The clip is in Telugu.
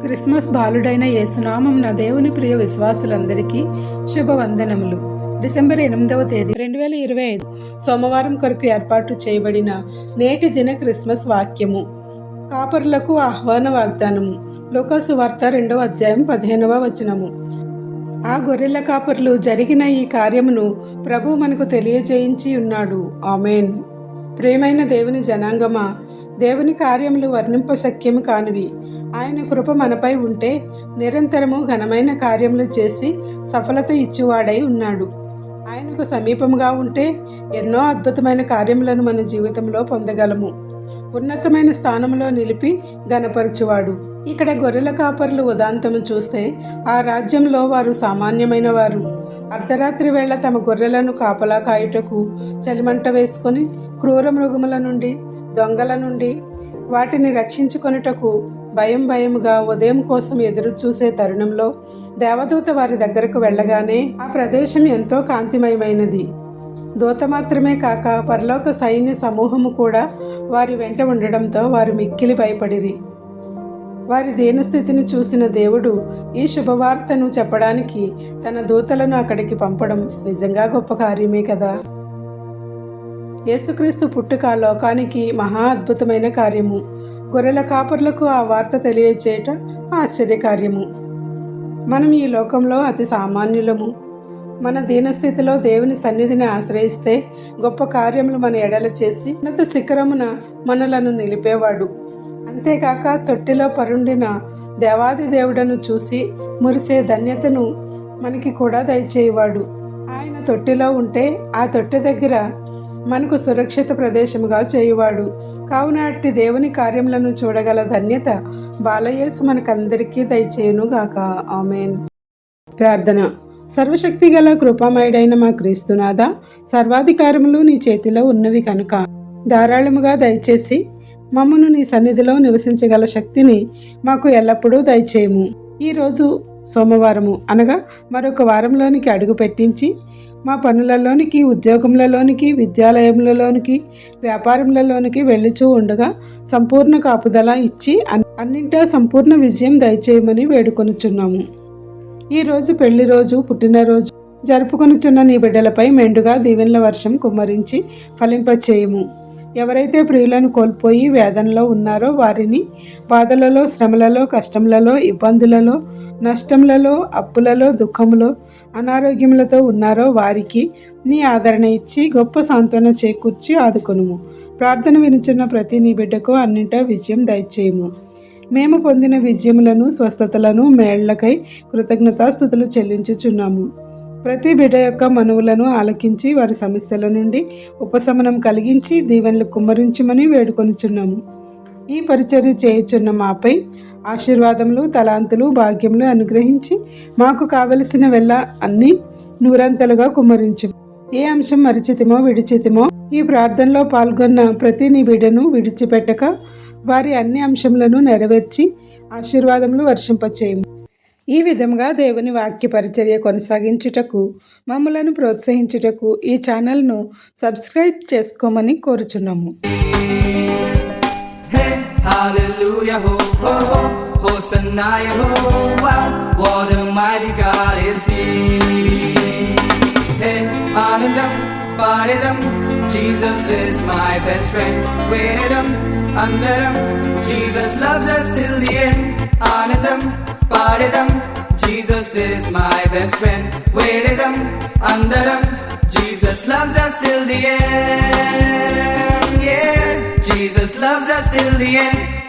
క్రిస్మస్ బాలుడైన యేసునామం నా దేవుని ప్రియ విశ్వాసులందరికీ శుభవందనములు. డిసెంబర్ ఎనిమిదవ తేదీ రెండు వేల ఇరవై ఐదు సోమవారం కొరకు ఏర్పాటు చేయబడిన నేటి దిన క్రిస్మస్ వాక్యము. కాపరులకు ఆహ్వాన వాగ్దానము. లోకాసు వార్త రెండవ అధ్యాయం పదిహేనవ వచనము. ఆ గొర్రెల కాపర్లు జరిగిన ఈ కార్యమును ప్రభు మనకు తెలియజేయించి ఉన్నాడు. ఆమెన్. ప్రేమైన దేవుని జనాంగమా దేవుని కార్యములు వర్ణింపశక్యము కానివి. ఆయన కృప మనపై ఉంటే నిరంతరము ఘనమైన కార్యములు చేసి సఫలత ఇచ్చేవాడై ఉన్నాడు. ఆయనకు సమీపంగా ఉంటే ఎన్నో అద్భుతమైన కార్యములను మన జీవితంలో పొందగలము. ఉన్నతమైన స్థానంలో నిలిపి గనపరచువాడు ఇక్కడ గొర్రెల కాపర్లు ఉదాంతము చూస్తే ఆ రాజ్యంలో వారు సామాన్యమైన వారు అర్ధరాత్రి వేళ తమ గొర్రెలను కాపలా కాయుటకు చలిమంట వేసుకొని క్రూర మృగముల నుండి దొంగల నుండి వాటిని రక్షించుకొనుటకు భయం భయముగా ఉదయం కోసం ఎదురు చూసే తరుణంలో దేవదూత వారి దగ్గరకు వెళ్ళగానే ఆ ప్రదేశం ఎంతో కాంతిమయమైనది. దూత మాత్రమే కాక పరలోక సైన్య సమూహము కూడా వారి వెంట ఉండడంతో వారు మిక్కిలి భయపడిరి. వారి దీనస్థితిని చూసిన దేవుడు ఈ శుభవార్తను చెప్పడానికి తన దూతలను అక్కడికి పంపడం నిజంగా గొప్ప కార్యమే కదా. యేసుక్రీస్తు పుట్టుక లోకానికి మహా అద్భుతమైన కార్యము. గొర్రెల కాపర్లకు ఆ వార్త తెలియచేయట ఆశ్చర్యకార్యము. మనం ఈ లోకంలో అతి సామాన్యులము. మన దీనస్థితిలో దేవుని సన్నిధిని ఆశ్రయిస్తే గొప్ప కార్యములు మన ఎడల చేసి ఉన్నత శిఖరమున మనలను నిలిపేవాడు. అంతేకాక తొట్టిలో పరుండిన దేవాది దేవుడను చూసి మురిసే ధన్యతను మనకి కూడా దయచేయవాడు. ఆయన తొట్టిలో ఉంటే ఆ తొట్టె దగ్గర మనకు సురక్షిత ప్రదేశముగా చేయువాడు. కావున అట్టి దేవుని కార్యములను చూడగల ధన్యత బాలయేసు మనకందరికీ దయచేయునుగాక. ఆమెన్. ప్రార్థన. సర్వశక్తి గల కృపామయుడైన మా క్రీస్తునాథ సర్వాధికారములు నీ చేతిలో ఉన్నవి కనుక ధారాళముగా దయచేసి మమ్మను నీ సన్నిధిలో నివసించగల శక్తిని మాకు ఎల్లప్పుడూ దయచేయము. ఈరోజు సోమవారము అనగా మరొక వారంలోనికి అడుగు పెట్టించి మా పనులలోనికి ఉద్యోగములలోనికి విద్యాలయములలోనికి వ్యాపారములలోనికి వెళ్ళుచూ ఉండగా సంపూర్ణ కాపుదల ఇచ్చి అన్నింటా సంపూర్ణ విజయం దయచేయమని వేడుకొనుచున్నాము. ఈ రోజు పెళ్ళి రోజు పుట్టినరోజు. జరుపుకొనుచున్న నీ బిడ్డలపై మెండుగా దీవెనల వర్షం కుమ్మరించి ఫలింపచేయము. ఎవరైతే ప్రియులను కోల్పోయి వేదనలో ఉన్నారో వారిని బాధలలో శ్రమలలో కష్టములలో ఇబ్బందులలో నష్టములలో అప్పులలో దుఃఖములో అనారోగ్యములతో ఉన్నారో వారికి నీ ఆదరణ ఇచ్చి గొప్ప సాంత్వన చేకూర్చి ఆదుకొనుము. ప్రార్థన వినుచున్న ప్రతి నీ బిడ్డకు అన్నింటా విజయం దయచేయము. మేము పొందిన విజయములను స్వస్థతలను మేళ్ళకై కృతజ్ఞతాస్థుతులు చెల్లించుచున్నాము. ప్రతి బిడ్డ యొక్క మనువులను ఆలకించి వారి సమస్యల నుండి ఉపశమనం కలిగించి దీవెనలు కుమ్మరించమని వేడుకొనుచున్నాము. ఈ పరిచర్య చేయుచున్న మాపై ఆశీర్వాదములు తలాంతులు భాగ్యములు అనుగ్రహించి మాకు కావలసిన వెళ్ళ అన్ని నూరంతలుగా కుమ్మరించు. ఏ అంశం మరిచితిమో విడిచితిమో ఈ ప్రార్థనలో పాల్గొన్న ప్రతి నీ బిడ్డను విడిచిపెట్టక వారి అన్ని అంశములను నెరవేర్చి ఆశీర్వాదములు వర్షింపచేయము. ఈ విధంగా దేవుని వాక్య పరిచర్య కొనసాగించుటకు మమ్మలను ప్రోత్సహించుటకు ఈ ఛానల్ను సబ్స్క్రైబ్ చేసుకోమని కోరుచున్నాము. ఆనందం Body them, Jesus is my best friend. Waited them, under them, Jesus loves us till the end. Anandam, body them, Jesus is my best friend. Waited them, under them, Jesus loves us till the end. Yeah, Jesus loves us till the end.